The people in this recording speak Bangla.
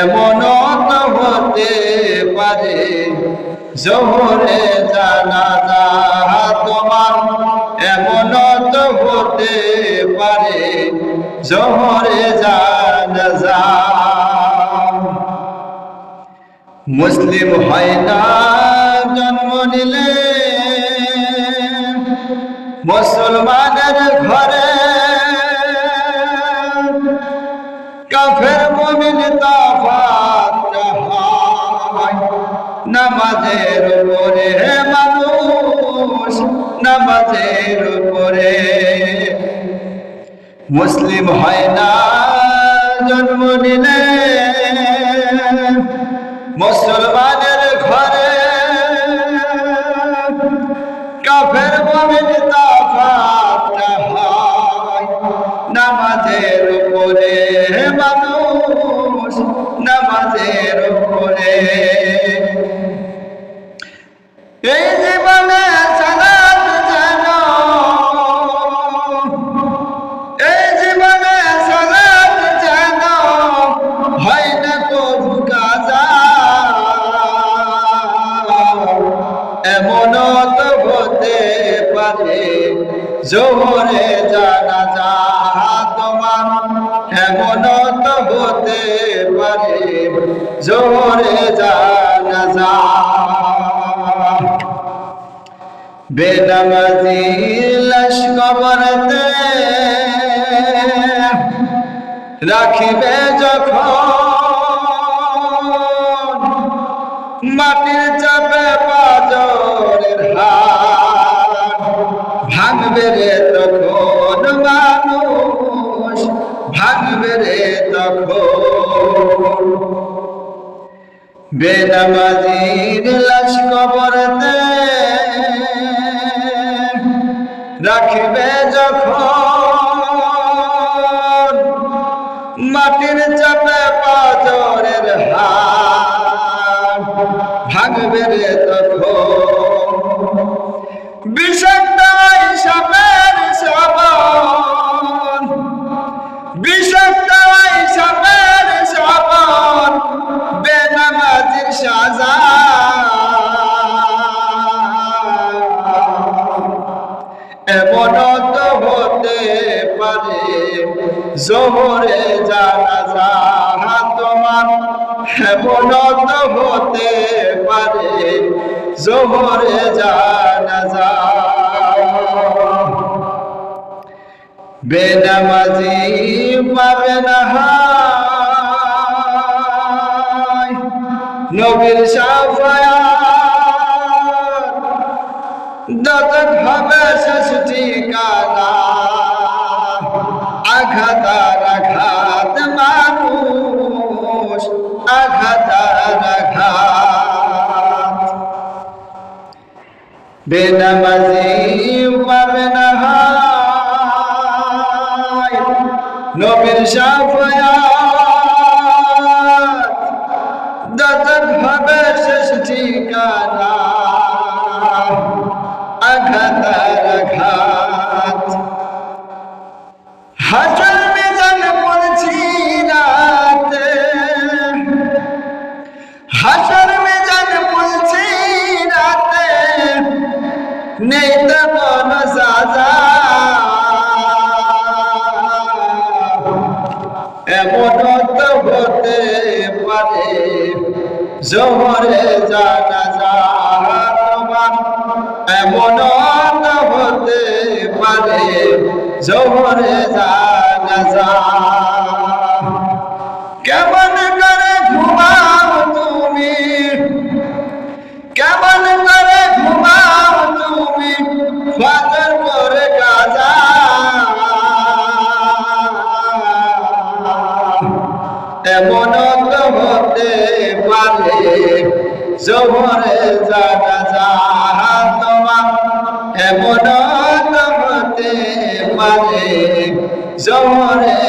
এমন হতে পারে। জোহরে জানাজা তোমার এমন হতে পারে। জোহরে জানাজা মুসলিম হয় না, জন্ম নিলে। মুসলমানের ঘরে হয় নামাজের উপরে মানুষ, নামাজের উপরে। মুসলিম হয় না, জন্ম নিলে। মুসলমানের ঘরে কাফের মমিন নামাজের উপরে মানুষ নামাজের উপরে। এই জীবনে এই জীবনে হয় না হতে পারে জানা যা জোহরে জানা যা বেনামাজি লাশ কবরতে রাখিবে যখন। মাটির চাপে পাজরের হাত ভাঙবে রে তখন মানুষ, ভাঙবে রে তখন বেনামাজির লাশ কবরতে রাখবে যখন জোহরে জানা যা তোমার এমন তো হতে পারে। জোহরে জানা যা বেনামাজি পাবে না নবীর সাফায়াত। দতক হবে শেষ ঠিকানা। আঘাত আর আঘাত মানুষ আঘাত আর আঘাত বেনামাজি পাবে না হায় নবীর সাফায়াত দতক হবে শেষ ঠিকানা আঘাত আর আঘাত নেই তো সাজা এমন তো হতে পারে জোহরে জানা যা এমন তো হতে পারে জোহরে জানা যা এমন তো হতে পারে জোহরে জানা যা তোমার। এমন তো হতে পারে জোহরে